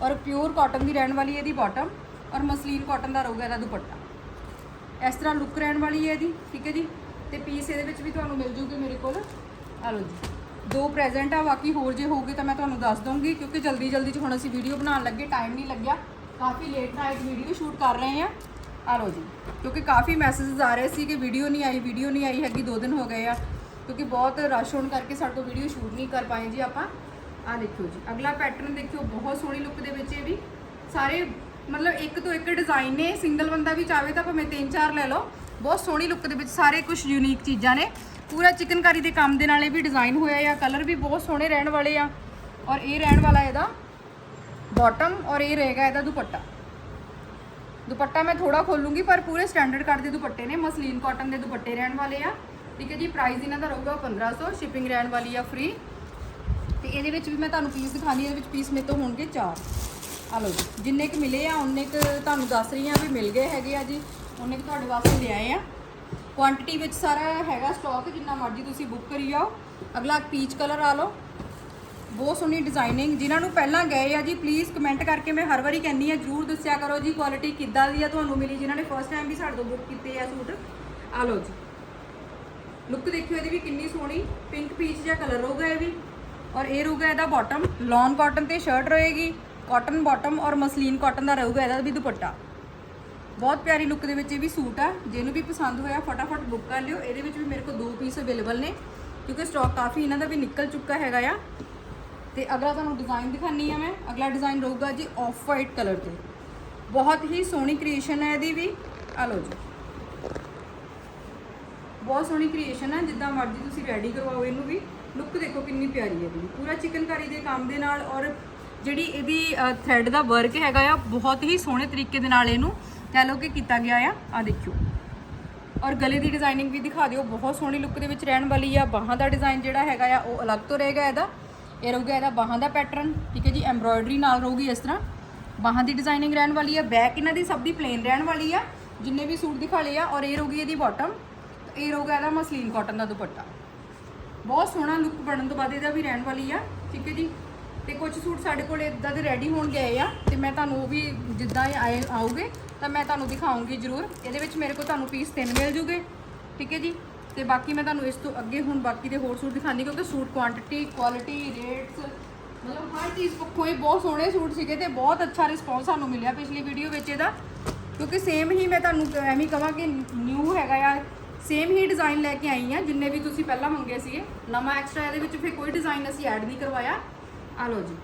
S1: ਔਰ ਪਿਓਰ ਕਾਟਨ ਦੀ ਰਹਿਣ ਵਾਲੀ ਇਹਦੀ ਬਾਟਮ ਔਰ ਮਸਲੀਨ ਕਾਟਨ ਦਾ ਰਹੂਗਾ ਇਹਦਾ ਦੁਪੱਟਾ। ਇਸ ਤਰ੍ਹਾਂ ਲੁੱਕ ਰਹਿਣ ਵਾਲੀ ਹੈ ਇਹਦੀ, ਠੀਕ ਹੈ ਜੀ। ਤੇ ਪੀਸ ਇਹਦੇ ਵਿੱਚ ਵੀ ਤੁਹਾਨੂੰ ਮਿਲ ਜੂਗੇ ਮੇਰੇ ਕੋਲ। ਆ ਲਓ ਜੀ। ਦੋ ਪ੍ਰੈਜ਼ੈਂਟ ਆ, ਬਾਕੀ ਹੋਰ ਜੇ ਹੋਊਗੇ ਤਾਂ ਮੈਂ ਤੁਹਾਨੂੰ ਦੱਸ ਦਊਂਗੀ, ਕਿਉਂਕਿ ਜਲਦੀ ਜਲਦੀ ਚ ਹੁਣ ਅਸੀਂ ਵੀਡੀਓ ਬਣਾਉਣ ਲੱਗੇ ਟਾਈਮ ਨਹੀਂ ਲੱਗਿਆ। ਕਾਫੀ ਲੇਟ ਨਾਈਟ ਵੀਡੀਓ ਸ਼ੂਟ ਕਰ ਰਹੇ ਆ ਆ ਲਓ ਜੀ। ਕਿਉਂਕਿ ਕਾਫੀ ਮੈਸੇजेस ਆ ਰਹੇ ਸੀ ਕਿ ਵੀਡੀਓ ਨਹੀਂ ਆਈ ਵੀਡੀਓ ਨਹੀਂ ਆਈ, ਹੈਗੀ ਦੋ ਦਿਨ ਹੋ ਗਏ ਆ। ਕਿਉਂਕਿ ਬਹੁਤ ਰਸ਼ ਹੋਣ ਕਰਕੇ ਸਾਡੇ ਤੋਂ ਵੀਡੀਓ ਸ਼ੂਟ ਨਹੀਂ ਕਰ ਪਾਏ ਜੀ ਆਪਾਂ। ਆ ਦੇਖਿਓ ਜੀ। ਅਗਲਾ ਪੈਟਰਨ ਦੇਖਿਓ, ਬਹੁਤ ਸੋਹਣੀ ਲੁੱਕ ਦੇ ਵਿੱਚ ਇਹ ਵੀ। ਸਾਰੇ ਮਤਲਬ ਇੱਕ ਤੋਂ ਇੱਕ ਡਿਜ਼ਾਈਨ ਨੇ ਸਿੰਗਲ ਬੰਦਾ ਵੀ ਚਾਹਵੇ ਤਾਂ ਭਾਵੇਂ ਤਿੰਨ ਚਾਰ ਲੈ ਲਓ। ਬਹੁਤ ਸੋਹਣੀ ਲੁੱਕ ਦੇ ਵਿੱਚ ਸਾਰੇ ਕੁਝ ਯੂਨੀਕ ਚੀਜ਼ਾਂ ਨੇ। ਪੂਰਾ ਚਿਕਨਕਾਰੀ ਦੇ ਕੰਮ ਦੇ ਨਾਲ ਇਹ ਵੀ ਡਿਜ਼ਾਈਨ ਹੋਇਆ ਆ ਕਲਰ ਵੀ ਬਹੁਤ ਸੋਹਣੇ ਰਹਿਣ ਵਾਲੇ ਆ। ਔਰ ਇਹ ਰਹਿਣ ਵਾਲਾ ਇਹਦਾ ਬਾਟਮ ਔਰ ਇਹ ਰਹੇਗਾ ਇਹਦਾ ਦੁਪੱਟਾ। ਦੁਪੱਟਾ ਮੈਂ ਥੋੜਾ ਖੋਲੂੰਗੀ, ਪਰ ਪੂਰੇ ਸਟੈਂਡਰਡ ਕੱਟ ਦੇ ਦੁਪੱਟੇ ਨੇ, ਮਸਲੀਨ ਕਾਟਨ ਦੇ ਦੁਪੱਟੇ ਰਹਿਣ ਵਾਲੇ ਆ। ਠੀਕ ਹੈ ਜੀ ਪ੍ਰਾਈਸ ਇਹਨਾਂ ਦਾ ਰਹੂਗਾ 1500 ਸ਼ਿਪਿੰਗ ਰਹਿਣ ਵਾਲੀ ਆ ਫ੍ਰੀ ਤੇ ਇਹਦੇ ਵਿੱਚ ਵੀ ਮੈਂ ਤੁਹਾਨੂੰ ਪੀਸ ਦਿਖਾਣੀ ਇਹਦੇ ਵਿੱਚ ਪੀਸ ਮੇਰੇ ਤੋਂ ਹੋਣਗੇ 4 ਆ ਲਓ ਜੀ, ਜਿੰਨੇ ਕੁ ਮਿਲੇ ਆ, ਉਹਨੇ ਕੁ ਤੁਹਾਨੂੰ ਦੱਸ ਰਹੀ ਆ ਵੀ ਮਿਲ ਗਏ ਹੈਗੇ ਆ ਜੀ। ਉਹਨੇ ਕੁ ਤੁਹਾਡੇ ਵਾਸਤੇ ਲਿਆਏ ਆ। ਕੁਆਂਟੀਟੀ ਵਿੱਚ ਸਾਰਾ ਹੈਗਾ ਸਟਾਕ ਜਿੰਨਾ ਮਰਜ਼ੀ ਤੁਸੀਂ ਬੁੱਕ ਕਰੀ ਜਾਓ। ਅਗਲਾ ਪੀਚ ਕਲਰ ਆ ਲਓ। ਬਹੁਤ ਸੋਹਣੀ ਡਿਜ਼ਾਈਨਿੰਗ ਜਿਨ੍ਹਾਂ ਨੂੰ ਪਹਿਲਾਂ ਗਏ ਆ ਜੀ ਪਲੀਜ਼ ਕਮੈਂਟ ਕਰਕੇ ਮੈਂ ਹਰ ਵਾਰੀ ਕਹਿੰਦੀ ਆ ਜਰੂਰ ਦੱਸਿਆ ਕਰੋ ਜੀ ਕੁਆਲਿਟੀ ਕਿੱਦਾਂ ਦੀ ਆ ਤੁਹਾਨੂੰ ਮਿਲੀ, ਜਿਨ੍ਹਾਂ ਨੇ ਫਸਟ ਟਾਈਮ ਵੀ ਸਾਡੇ ਤੋਂ ਬੁੱਕ ਕੀਤੇ ਆ ਸੂਟ। ਆ ਲਓ ਜੀ। ਲੁੱਕ ਦੇਖਿਓ ਇਹਦੀ ਵੀ ਕਿੰਨੀ ਸੋਹਣੀ ਪਿੰਕ ਪੀਚ ਜਿਹਾ ਕਲਰ ਹੋਊਗਾ ਇਹ ਵੀ। ਔਰ ਇਹ ਰਹੂਗਾ ਇਹਦਾ ਬਾਟਮ ਲੌਨ ਕਾਟਨ ਤੇ ਸ਼ਰਟ ਰਹੇਗੀ ਕਾਟਨ ਬਾਟਮ ਔਰ ਮਸਲੀਨ ਕਾਟਨ ਦਾ ਰਹੂਗਾ ਇਹਦਾ ਵੀ ਦੁਪੱਟਾ। ਬਹੁਤ ਪਿਆਰੀ ਲੁੱਕ ਦੇ ਵਿੱਚ ਇਹ ਵੀ ਸੂਟ ਆ। ਜਿਹਨੂੰ ਵੀ ਪਸੰਦ ਹੋਇਆ, ਫਟਾਫਟ ਬੁੱਕ ਕਰ ਲਿਓ। ਇਹਦੇ ਵਿੱਚ ਵੀ ਮੇਰੇ ਕੋਲ ਦੋ ਪੀਸ ਅਵੇਲੇਬਲ ਨੇ, ਕਿਉਂਕਿ ਸਟਾਕ ਕਾਫੀ ਇਹਨਾਂ ਦਾ ਵੀ ਨਿਕਲ ਚੁੱਕਾ ਹੈਗਾ ਆ। ਤੇ ਅਗਲਾ ਤੁਹਾਨੂੰ ਡਿਜ਼ਾਈਨ ਦਿਖਾਨੀ ਆ ਮੈਂ। ਅਗਲਾ ਡਿਜ਼ਾਈਨ ਰਹੂਗਾ ਜੀ ਆਫ ਵਾਈਟ ਕਲਰ ਤੇ। ਬਹੁਤ ਹੀ ਸੋਹਣੀ ਕ੍ਰੀਏਸ਼ਨ ਹੈ ਇਹਦੀ ਵੀ। ਆ ਲਓ ਜੀ। ਬਹੁਤ ਸੋਹਣੀ ਕ੍ਰੀਏਸ਼ਨ ਹੈ ਜਿੱਦਾਂ ਮਰਜ਼ੀ ਤੁਸੀਂ ਰੈਡੀ ਕਰਵਾਓ ਇਹਨੂੰ ਵੀ। ਲੁੱਕ ਦੇਖੋ ਕਿੰਨੀ ਪਿਆਰੀ ਹੈ ਵੀ ਪੂਰਾ ਚਿਕਨਕਾਰੀ ਦੇ ਕੰਮ ਦੇ ਨਾਲ ਔਰ ਜਿਹੜੀ ਇਹਦੀ ਥ੍ਰੈਡ ਦਾ ਵਰਕ ਹੈਗਾ ਆ, ਬਹੁਤ ਹੀ ਸੋਹਣੇ ਤਰੀਕੇ ਦੇ ਨਾਲ ਇਹਨੂੰ ਕਹਿ ਲਓ ਕਿ ਕੀਤਾ ਗਿਆ ਆ ਆ ਦੇਖਿਓ। ਔਰ ਗਲੇ ਦੀ ਡਿਜ਼ਾਈਨਿੰਗ ਵੀ ਦਿਖਾ ਦਿਓ, ਬਹੁਤ ਸੋਹਣੀ ਲੁੱਕ ਦੇ ਵਿੱਚ ਰਹਿਣ ਵਾਲੀ ਆ। ਬਾਹਾਂ ਦਾ ਡਿਜ਼ਾਈਨ ਜਿਹੜਾ ਹੈਗਾ ਆ, ਉਹ ਅਲੱਗ ਤੋਂ ਰਹੇਗਾ ਇਹਦਾ। ਇਹ ਰਹੂਗਾ ਇਹਦਾ ਬਾਹਾਂ ਦਾ ਪੈਟਰਨ ਠੀਕ ਹੈ ਜੀ? ਐਮਬ੍ਰੋਇਡਰੀ ਨਾਲ ਰਹੂਗੀ ਇਸ ਤਰ੍ਹਾਂ। ਬਾਹਾਂ ਦੀ ਡਿਜ਼ਾਈਨਿੰਗ ਰਹਿਣ ਵਾਲੀ ਆ ਬੈਕ ਇਹਨਾਂ ਦੀ ਸਭ ਦੀ ਪਲੇਨ ਰਹਿਣ ਵਾਲੀ ਆ। ਜਿੰਨੇ ਵੀ ਸੂਟ ਦਿਖਾ ਲਏ ਆ, ਔਰ ਇਹ ਰਹੂਗੀ ਇਹਦੀ ਬਾਟਮ ਇਹ ਰਹੂਗਾ ਇਹਦਾ ਮਸਲੀਨ ਕਾਟਨ ਦਾ ਦੁਪੱਟਾ। ਬਹੁਤ ਸੋਹਣਾ ਲੁੱਕ ਬਣਨ ਤੋਂ ਬਾਅਦ ਇਹਦਾ ਵੀ ਰਹਿਣ ਵਾਲੀ ਆ, ਠੀਕ ਹੈ ਜੀ? ਤੇ ਕੁਝ ਸੂਟ ਸਾਡੇ ਕੋਲ ਇਦਾਂ ਦੇ ਰੈਡੀ ਹੋਣ ਗਏ ਆ, ਤੇ ਮੈਂ ਤੁਹਾਨੂੰ ਉਹ ਵੀ ਜਿੱਦਾਂ ਇਹ ਆਏ ਆਉਗੇ ਤਾਂ ਮੈਂ ਤੁਹਾਨੂੰ ਦਿਖਾਉਂਗੀ ਜ਼ਰੂਰ। ਇਹਦੇ ਵਿੱਚ ਮੇਰੇ ਕੋਲ ਤੁਹਾਨੂੰ ਪੀਸ ਤਿੰਨ ਮਿਲ ਜੂਗੇ, ਠੀਕ ਹੈ ਜੀ? ਤੇ ਬਾਕੀ ਮੈਂ ਤੁਹਾਨੂੰ ਇਸ ਤੋਂ ਅੱਗੇ ਹੁਣ ਬਾਕੀ ਦੇ ਹੋਰ ਸੂਟ ਦਿਖਾਉਂਦੀ, ਕਿਉਂਕਿ ਸੂਟ ਕੁਆਂਟੀਟੀ ਕੁਆਲਿਟੀ ਰੇਟਸ ਮਤਲਬ ਹਰ ਚੀਜ਼ ਪੱਖੋਂ ਇਹ ਬਹੁਤ ਸੋਹਣੇ ਸੂਟ ਸੀਗੇ ਤੇ ਬਹੁਤ ਅੱਛਾ ਰਿਸਪੌਂਸ ਸਾਨੂੰ ਮਿਲਿਆ ਪਿਛਲੀ ਵੀਡੀਓ ਵਿੱਚ ਇਹਦਾ। ਕਿਉਂਕਿ ਸੇਮ ਹੀ ਮੈਂ ਤੁਹਾਨੂੰ ਐਵੇਂ ਹੀ ਕਹਾਂ ਕਿ ਨਿਊ ਹੈਗਾ ਆ ਸੇਮ ਹੀ ਡਿਜ਼ਾਈਨ ਲੈ ਕੇ ਆਈ ਆ, ਜਿੰਨੇ ਵੀ ਤੁਸੀਂ ਪਹਿਲਾਂ ਮੰਗੇ ਸੀਗੇ। ਨਵਾਂ ਐਕਸਟਰਾ ਇਹਦੇ ਵਿੱਚ ਫਿਰ ਕੋਈ ਡਿਜ਼ਾਈਨ ਅਸੀਂ ਐਡ ਨਹੀਂ ਕਰਵਾਇਆ। ਆ ਲਓ ਜੀ।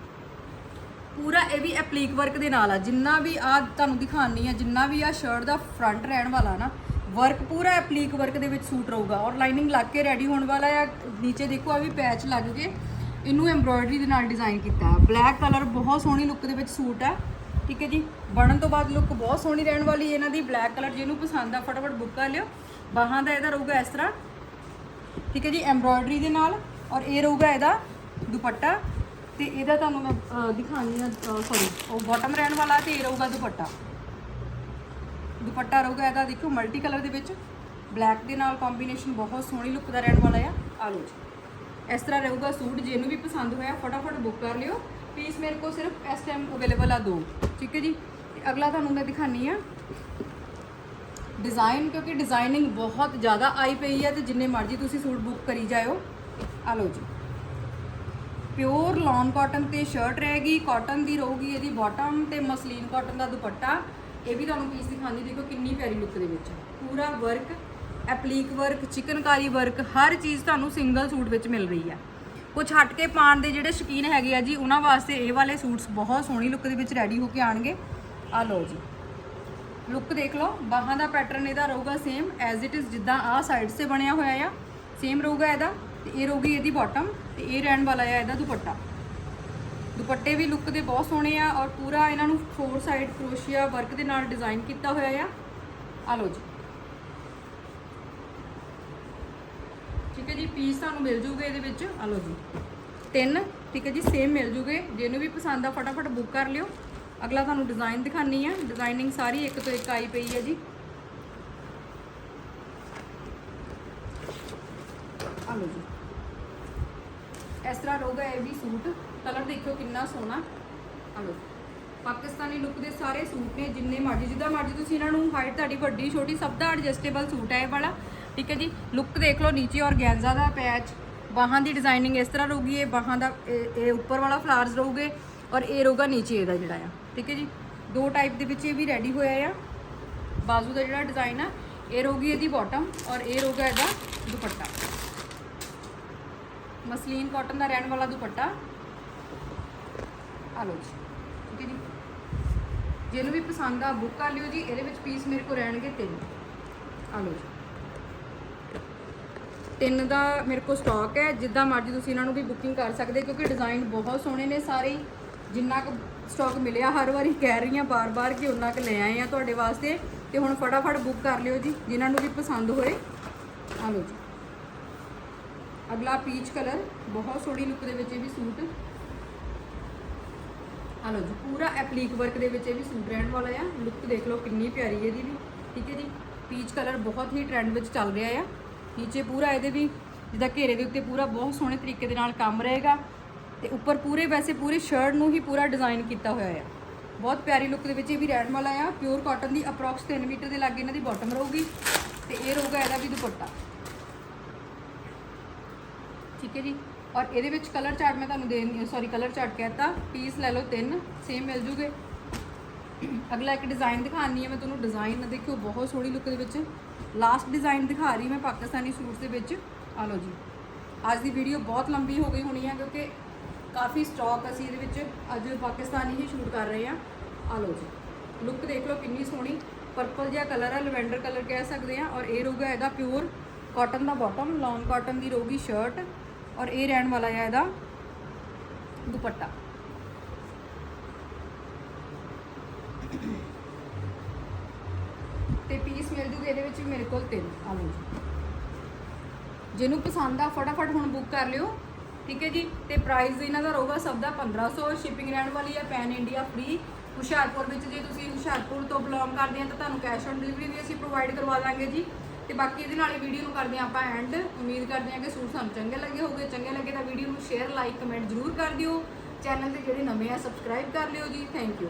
S1: ਪੂਰਾ ਇਹ ਵੀ ਐਪਲੀਕ ਵਰਕ ਦੇ ਨਾਲ ਆ। ਜਿੰਨਾ ਵੀ ਆ ਤੁਹਾਨੂੰ ਦਿਖਾਣੀ ਆ, ਜਿੰਨਾ ਵੀ ਆ ਸ਼ਰਟ ਦਾ ਫਰੰਟ ਰਹਿਣ ਵਾਲਾ ਨਾ ਵਰਕ ਪੂਰਾ ਐਪਲੀਕ ਵਰਕ ਦੇ ਵਿੱਚ ਸੂਟ ਰਹੂਗਾ। ਔਰ ਲਾਈਨਿੰਗ ਲੱਗ ਕੇ ਰੈਡੀ ਹੋਣ ਵਾਲਾ ਆ, ਨੀਚੇ ਦੇਖੋ, ਆ ਵੀ ਪੈਚ ਲੱਗ ਕੇ ਇਹਨੂੰ ਐਮਬ੍ਰੋਇਡਰੀ ਦੇ ਨਾਲ ਡਿਜ਼ਾਈਨ ਕੀਤਾ। ਹੈ ਬਲੈਕ ਕਲਰ ਬਹੁਤ ਸੋਹਣੀ ਲੁੱਕ ਦੇ ਵਿੱਚ ਸੂਟ ਆ। ਠੀਕ ਹੈ ਜੀ? ਬਣਨ ਤੋਂ ਬਾਅਦ ਲੁੱਕ ਬਹੁਤ ਸੋਹਣੀ ਰਹਿਣ ਵਾਲੀ ਇਹਨਾਂ ਦੀ। ਬਲੈਕ ਕਲਰ ਜਿਹਨੂੰ ਪਸੰਦ ਆ, ਫਟਾਫਟ ਬੁੱਕ ਕਰ ਲਿਓ। ਬਾਹਾਂ ਦਾ ਇਹਦਾ ਰਹੂਗਾ ਇਸ ਤਰ੍ਹਾਂ। ਠੀਕ ਹੈ ਜੀ? ਐਮਬ੍ਰੋਇਡਰੀ ਦੇ ਨਾਲ। ਔਰ ਇਹ ਰਹੂਗਾ ਇਹਦਾ ਦੁਪੱਟਾ। ਤੇ ਇਹਦਾ ਤੁਹਾਨੂੰ ਮੈਂ ਅਹ, ਦਿਖਾਉਂਦੀ ਆ ਸੌਰੀ ਉਹ ਬਾਟਮ ਰਹਿਣ ਵਾਲਾ ਤੇ ਇਹ ਰਹੂਗਾ ਦੁਪੱਟਾ। ਦੁਪੱਟਾ ਰਹੂਗਾ ਇਹਦਾ ਦੇਖੋ ਮਲਟੀ ਕਲਰ ਦੇ ਵਿੱਚ। ਬਲੈਕ ਦੇ ਨਾਲ ਕੰਬੀਨੇਸ਼ਨ ਬਹੁਤ ਸੋਹਣੀ ਲੁੱਕ ਦਾ ਰਹਿਣ ਵਾਲਾ ਆ। ਆ ਲਓ ਜੀ। ਇਸ ਤਰ੍ਹਾਂ ਰਹੂਗਾ ਸੂਟ ਜਿਹਨੂੰ ਵੀ ਪਸੰਦ ਹੋਇਆ ਫਟਾਫਟ ਬੁੱਕ ਕਰ ਲਿਓ। ਪੀਸ ਮੇਰੇ ਕੋਲ ਸਿਰਫ ਇਸ ਟਾਈਮ ਅਵੇਲੇਬਲ ਆ ਦੋ ਠੀਕ ਹੈ ਜੀ? ਤੇ ਅਗਲਾ ਤੁਹਾਨੂੰ ਮੈਂ ਦਿਖਾਨੀ ਆ। ਡਿਜ਼ਾਈਨ ਕਿਉਂਕਿ ਡਿਜ਼ਾਈਨਿੰਗ ਬਹੁਤ ਜ਼ਿਆਦਾ ਆਈ ਪਈ ਹੈ ਤੇ ਜਿੰਨੇ ਮਰਜ਼ੀ ਤੁਸੀਂ ਸੂਟ ਬੁੱਕ ਕਰੀ ਜਾਇਓ। ਆ ਲਓ ਜੀ। ਪਿਓਰ ਲੌਨ ਕਾਟਨ ਤੇ ਸ਼ਰਟ ਰਹੇਗੀ ਕਾਟਨ ਦੀ ਰਹੂਗੀ ਇਹਦੀ ਬਾਟਮ ਤੇ ਮਸਲੀਨ ਕਾਟਨ ਦਾ ਦੁਪੱਟਾ। ਇਹ ਵੀ ਤੁਹਾਨੂੰ ਪੀਸ ਦਿਖਾਉਂਦੀ, ਦੇਖੋ ਕਿੰਨੀ ਪਿਆਰੀ ਲੁੱਕ ਦੇ ਵਿੱਚ। ਪੂਰਾ work applique work chikankari work ਹਰ ਚੀਜ਼ ਤੁਹਾਨੂੰ ਸਿੰਗਲ ਸੂਟ ਵਿੱਚ ਮਿਲ ਰਹੀ ਹੈ ਕੁਝ ਹਟ ਕੇ ਪਾਣ ਦੇ ਜਿਹੜੇ ਸ਼ੌਕੀਨ ਹੈਗੇ ਆ ਜੀ, ਉਹਨਾਂ ਵਾਸਤੇ ਇਹ ਵਾਲੇ ਸੂਟਸ ਬਹੁਤ ਸੋਹਣੀ ਲੁੱਕ ਦੇ ਵਿੱਚ ਰੈਡੀ ਹੋ ਕੇ ਆਣਗੇ ਆ ਲਓ ਜੀ। ਲੁੱਕ ਦੇਖ ਲਓ, ਬਾਹਾਂ ਦਾ ਪੈਟਰਨ ਇਹਦਾ ਰਹੂਗਾ ਸੇਮ ਐਜ਼ ਇਟ ਇਜ਼ ਜਿੱਦਾਂ ਆਹ ਸਾਈਡ ਸੇ ਬਣਿਆ ਹੋਇਆ ਆ ਸੇਮ ਰਹੂਗਾ ਇਹਦਾ। ਤੇ ਇਹ ਰਹੂਗੀ ਇਹਦੀ ਬਾਟਮ ਤੇ ਇਹ ਰਹਿਣ ਵਾਲਾ ਆ ਇਹਦਾ ਦੁਪੱਟਾ। ਦੁਪੱਟੇ ਵੀ ਲੁੱਕ ਦੇ ਬਹੁਤ ਸੋਹਣੇ ਆ ਔਰ ਪੂਰਾ ਇਹਨਾਂ ਨੂੰ ਫੋਰ ਸਾਈਡ ਕਰੋਸ਼ੀਆ ਵਰਕ ਦੇ ਨਾਲ ਡਿਜ਼ਾਈਨ ਕੀਤਾ ਹੋਇਆ ਆ। ਆ ਲਓ ਜੀ। ਠੀਕ ਹੈ ਜੀ ਪੀਸ ਤੁਹਾਨੂੰ ਮਿਲ ਜੂਗੇ ਇਹਦੇ ਵਿੱਚ। ਆ ਲਓ ਜੀ। ਤਿੰਨ, ਠੀਕ ਹੈ ਜੀ ਸੇਮ ਮਿਲ ਜੂਗੇ। ਜਿਹਨੂੰ ਵੀ ਪਸੰਦ ਆ, ਫਟਾਫਟ ਬੁੱਕ ਕਰ ਲਿਓ। ਅਗਲਾ ਤੁਹਾਨੂੰ ਡਿਜ਼ਾਈਨ ਦਿਖਾਨੀ ਆ। ਡਿਜ਼ਾਈਨਿੰਗ ਸਾਰੀ ਇੱਕ ਤੋਂ ਇੱਕ ਆਈ ਪਈ ਹੈ ਜੀ ਆ ਲਓ ਜੀ ਇਸ ਤਰ੍ਹਾਂ ਰਹੂਗਾ ਇਹ ਵੀ ਸੂਟ ਕਲਰ ਦੇਖਿਓ ਕਿੰਨਾ ਸੋਹਣਾ। ਆ ਪਾਕਿਸਤਾਨੀ ਲੁੱਕ ਦੇ ਸਾਰੇ ਸੂਟ ਨੇ, ਜਿੰਨੇ ਮਰਜ਼ੀ, ਜਿੱਦਾਂ ਮਰਜ਼ੀ ਤੁਸੀਂ ਇਹਨਾਂ ਨੂੰ ਹਾਈਟ ਤੁਹਾਡੀ ਵੱਡੀ, ਛੋਟੀ, ਸਭ ਦਾ ਐਡਜਸਟੇਬਲ ਸੂਟ ਹੈ ਇਹ ਵਾਲਾ। ਠੀਕ ਹੈ ਜੀ? ਲੁੱਕ ਦੇਖ ਲਓ, ਨੀਚੇ ਔਰਗੈਂਜ਼ਾ ਦਾ ਪੈਚ ਬਾਹਾਂ ਦੀ ਡਿਜ਼ਾਈਨਿੰਗ ਇਸ ਤਰ੍ਹਾਂ ਰਹੂਗੀ, ਇਹ ਬਾਹਾਂ ਦਾ, ਇਹ ਇਹ ਉੱਪਰ ਵਾਲਾ ਫਲਾਰਸ ਰਹੂਗੇ ਔਰ ਇਹ ਰਹੂਗਾ ਨੀਚੇ ਇਹਦਾ ਜਿਹੜਾ ਆ। ਠੀਕ ਹੈ ਜੀ? ਦੋ ਟਾਈਪ ਦੇ ਵਿੱਚ ਇਹ ਵੀ ਰੈਡੀ ਹੋਇਆ ਆ। ਬਾਜ਼ੂ ਦਾ ਜਿਹੜਾ ਡਿਜ਼ਾਈਨ ਆ, ਇਹ ਰਹੂਗੀ ਇਹਦੀ ਬਾਟਮ ਔਰ ਇਹ ਰਹੂਗਾ ਇਹਦਾ ਦੁਪੱਟਾ। ਮਸਲੀਨ ਕਾਟਨ ਦਾ ਰਹਿਣ ਵਾਲਾ ਦੁਪੱਟਾ। ਆ ਲਓ ਜੀ, ਠੀਕ ਹੈ ਜੀ। ਜਿਹਨੂੰ ਵੀ ਪਸੰਦ ਆ ਬੁੱਕ ਕਰ ਲਿਓ ਜੀ, ਇਹਦੇ ਵਿੱਚ ਪੀਸ ਮੇਰੇ ਕੋਲ ਰਹਿਣਗੇ ਤਿੰਨ। ਆ ਲਓ ਜੀ। ਤਿੰਨ ਦਾ ਮੇਰੇ ਕੋਲ ਸਟਾਕ ਹੈ, ਜਿੱਦਾਂ ਮਰਜ਼ੀ ਤੁਸੀਂ ਇਹਨਾਂ ਨੂੰ ਵੀ ਬੁਕਿੰਗ ਕਰ ਸਕਦੇ ਕਿਉਂਕਿ ਡਿਜ਼ਾਈਨ ਬਹੁਤ ਸੋਹਣੇ ਨੇ ਸਾਰੇ ਜਿੰਨਾ ਕੁ ਸਟਾਕ ਮਿਲਿਆ ਹਰ ਵਾਰੀ ਕਹਿ ਰਹੀ ਹਾਂ ਬਾਰ-ਬਾਰ ਕਿ ਉਹਨਾਂ ਕੁ ਲੈ ਆਏ ਆ ਤੁਹਾਡੇ ਵਾਸਤੇ। ਤੇ ਹੁਣ ਫਟਾਫਟ ਬੁੱਕ ਕਰ ਲਿਓ ਜੀ, ਜਿਨ੍ਹਾਂ ਨੂੰ ਵੀ ਪਸੰਦ ਹੋਏ। ਆ ਲਓ ਜੀ। ਅਗਲਾ ਪੀਚ ਕਲਰ ਬਹੁਤ ਸੋਹਣੀ ਲੁੱਕ ਦੇ ਵਿੱਚ ਇਹ ਵੀ ਸੂਟ। ਆ ਲਓ ਜੀ, ਪੂਰਾ ਐਪਲੀਕ ਵਰਕ ਦੇ ਵਿੱਚ ਇਹ ਵੀ ਸੂਟ ਰਹਿਣ ਵਾਲਾ ਆ। ਲੁੱਕ ਦੇਖ ਲਓ ਕਿੰਨੀ ਪਿਆਰੀ ਹੈ ਇਹਦੀ ਵੀ। ਠੀਕ ਹੈ ਜੀ ਪੀਚ ਕਲਰ ਬਹੁਤ ਹੀ ਟ੍ਰੈਂਡ ਵਿੱਚ ਚੱਲ ਰਿਹਾ ਆ। ਨੀਚੇ ਪੂਰਾ ਇਹਦੇ ਵੀ, ਜਿੱਦਾਂ ਘੇਰੇ ਦੇ ਉੱਤੇ ਪੂਰਾ ਬਹੁਤ ਸੋਹਣੇ ਤਰੀਕੇ ਦੇ ਨਾਲ ਕੰਮ ਰਹੇਗਾ। ਤੇ ਉੱਪਰ ਪੂਰੇ ਵੈਸੇ ਪੂਰੇ ਸ਼ਰਟ ਨੂੰ ਹੀ ਪੂਰਾ ਡਿਜ਼ਾਈਨ ਕੀਤਾ ਹੋਇਆ ਆ। ਬਹੁਤ ਪਿਆਰੀ ਲੁੱਕ ਦੇ ਵਿੱਚ ਇਹ ਵੀ ਰਹਿਣ ਵਾਲਾ ਆ। ਪਿਓਰ ਕਾਟਨ ਦੀ ਅਪਰੋਕਸ 3 ਮੀਟਰ ਦੇ ਲਾਗੇ ਇਹਨਾਂ ਦੀ ਬਾਟਮ ਰਹੂਗੀ। ਤੇ ਇਹ ਰਹੂਗਾ ਇਹਦਾ ਵੀ ਦੁਪੱਟਾ। ਠੀਕ ਹੈ ਜੀ। ਔਰ ਇਹਦੇ ਵਿੱਚ ਕਲਰ ਚਾਰਟ ਮੈਂ ਤੁਹਾਨੂੰ ਦੇ ਸੌਰੀ ਕਲਰ ਚਾਰਟ ਕਹਿਤਾ। ਪੀਸ ਲੈ ਲਓ ਤਿੰਨ ਸੇਮ ਮਿਲ ਜੂਗੇ। ਅਗਲਾ ਇੱਕ ਡਿਜ਼ਾਈਨ ਦਿਖਾਉਣੀ ਹੈ, ਮੈਂ ਤੁਹਾਨੂੰ ਡਿਜ਼ਾਈਨ ਦੇਖਿਓ, ਬਹੁਤ ਸੋਹਣੀ ਲੁੱਕ ਦੇ ਵਿੱਚ। ਲਾਸਟ ਡਿਜ਼ਾਈਨ ਦਿਖਾ ਰਹੀ ਮੈਂ ਪਾਕਿਸਤਾਨੀ ਸੂਟ ਦੇ ਵਿੱਚ। ਆ ਲਓ ਜੀ। ਅੱਜ ਦੀ ਵੀਡੀਓ ਬਹੁਤ ਲੰਬੀ ਹੋ ਗਈ ਹੋਣੀ ਹੈ, ਕਿਉਂਕਿ ਕਾਫੀ ਸਟਾਕ ਅਸੀਂ ਇਹਦੇ ਵਿੱਚ ਅੱਜ ਪਾਕਿਸਤਾਨੀ ਹੀ ਸ਼ੂਟ ਕਰ ਰਹੇ ਹਾਂ। ਆ ਲਓ ਜੀ। ਲੁੱਕ ਦੇਖ ਲਓ ਕਿੰਨੀ ਸੋਹਣੀ। ਪਰਪਲ ਜਿਹਾ ਕਲਰ ਹੈ ਲਵੈਂਡਰ ਕਲਰ ਕਹਿ ਸਕਦੇ ਆ ਔਰ ਇਹ ਰਹੂਗਾ ਇਹਦਾ ਪਿਓਰ ਕਾਟਨ ਦਾ ਬਾਟਮ ਲੌਂਗ ਕਾਟਨ ਦੀ ਰਹੂਗੀ ਸ਼ਰਟ ਔਰ ਇਹ ਰਹਿਣ ਵਾਲਾ ਹੈ ਇਹਦਾ ਦੁਪੱਟਾ। ਤੇ ਪੀਸ ਮਿਲ ਜੂਗੇ ਇਹਦੇ ਵਿੱਚ ਮੇਰੇ ਕੋਲ ਤਿੰਨ। ਆ ਲਓ ਜਿਹਨੂੰ ਪਸੰਦ ਆ, ਫਟਾਫਟ ਹੁਣ ਬੁੱਕ ਕਰ ਲਿਓ। ਠੀਕ ਹੈ ਜੀ? ਤੇ ਪ੍ਰਾਈਸ ਇਹਨਾਂ ਦਾ ਰਹੂਗਾ ਸਭ ਦਾ 1500 ਸ਼ਿਪਿੰਗ ਰਹਿਣ ਵਾਲੀ ਹੈ ਪੈਨ ਇੰਡੀਆ ਫ੍ਰੀ ਹੁਸ਼ਿਆਰਪੁਰ ਵਿੱਚ ਜੇ ਤੁਸੀਂ ਹੁਸ਼ਿਆਰਪੁਰ ਤੋਂ ਬਿਲੋਂਗ ਕਰਦੇ ਆ, ਤਾਂ ਤੁਹਾਨੂੰ ਕੈਸ਼ ਔਨ ਡਿਲੀਵਰੀ ਵੀ ਅਸੀਂ ਪ੍ਰੋਵਾਈਡ ਕਰਵਾ ਦਾਂਗੇ ਜੀ। ਤੇ ਬਾਕੀ ਇਹਦੇ ਨਾਲ ਵੀਡੀਓ ਨੂੰ ਕਰਦੇ ਹਾਂ ਆਪਾਂ ਐਂਡ ਉਮੀਦ ਕਰਦੇ ਹਾਂ ਕਿ ਸੂਟ ਸਾਨੂੰ ਚੰਗੇ ਲੱਗੇ ਹੋਗੇ ਚੰਗੇ ਲੱਗੇ ਤਾਂ ਵੀਡੀਓ ਨੂੰ ਸ਼ੇਅਰ ਲਾਈਕ ਕਮੈਂਟ ਜ਼ਰੂਰ ਕਰ ਦਿਓ। ਚੈਨਲ ਤੇ ਜਿਹੜੇ ਨਵੇਂ ਆ ਸਬਸਕ੍ਰਾਈਬ ਕਰ ਲਿਓ ਜੀ। Thank you